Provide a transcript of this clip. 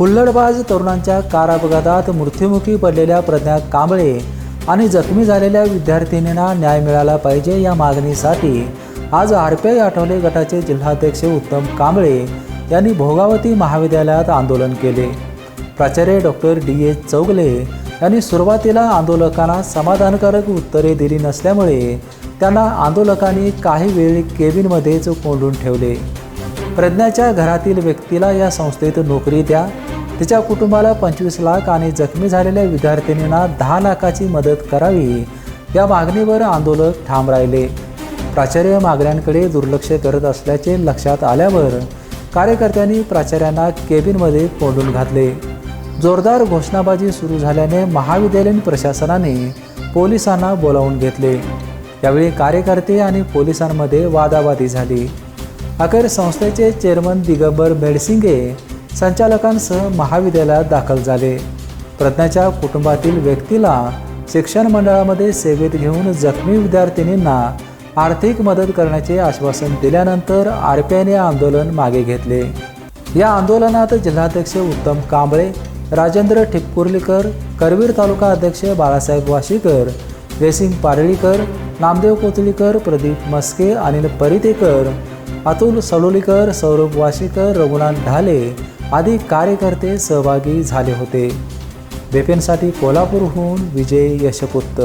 हुल्लडबाज तरुणांच्या कार अपघातात मृत्युमुखी पडलेल्या प्रज्ञा कांबळे आणि जखमी झालेल्या विद्यार्थिनींना न्याय मिळाला पाहिजे या मागणीसाठी आज आरपीआय आय आठवले गटाचे जिल्हाध्यक्ष उत्तम कांबळे यांनी भोगावती महाविद्यालयात आंदोलन केले. प्राचार्य डॉक्टर डी एच चौगले यांनी सुरुवातीला आंदोलकांना समाधानकारक उत्तरे दिली नसल्यामुळे त्यांना आंदोलकांनी काही वेळ केबिनमध्येच कोंडून ठेवले. प्रज्ञाच्या घरातील व्यक्तीला या संस्थेत नोकरी द्या तिच्या कुटुंबाला पंचवीस लाख आणि जखमी झालेल्या विद्यार्थिनींना दहा लाखाची मदत करावी या मागणीवर आंदोलक ठाम राहिले. प्राचार्य मागण्यांकडे दुर्लक्ष करत असल्याचे लक्षात आल्यावर कार्यकर्त्यांनी प्राचार्यांना केबिनमध्ये कोंडून घातले. जोरदार घोषणाबाजी सुरू झाल्याने महाविद्यालयीन प्रशासनाने पोलिसांना बोलावून घेतले. यावेळी कार्यकर्ते आणि पोलिसांमध्ये वादावादी झाली. अखेर संस्थेचे चेअरमन दिगंबर मेडसिंगे संचालकांसह महाविद्यालयात दाखल झाले. प्रज्ञाच्या कुटुंबातील व्यक्तीला शिक्षण मंडळामध्ये सेवेत घेऊन जखमी विद्यार्थिनींना आर्थिक मदत करण्याचे आश्वासन दिल्यानंतर आर पी आयने आंदोलन मागे घेतले. या आंदोलनात जिल्हाध्यक्ष उत्तम कांबळे राजेंद्र ठिपकुर्लीकर करवीर तालुका अध्यक्ष बाळासाहेब वाशीकर रेसिंग पारळीकर नामदेव कोथळीकर प्रदीप मस्के अनिल परितेकर अतुल सलोलीकर सौरभ वाशीकर रघुनाथ ढाले आदी कार्यकर्ते सहभागी झाले होते. बेपेनसाठी कोल्हापूरहून विजय यशपुत्त.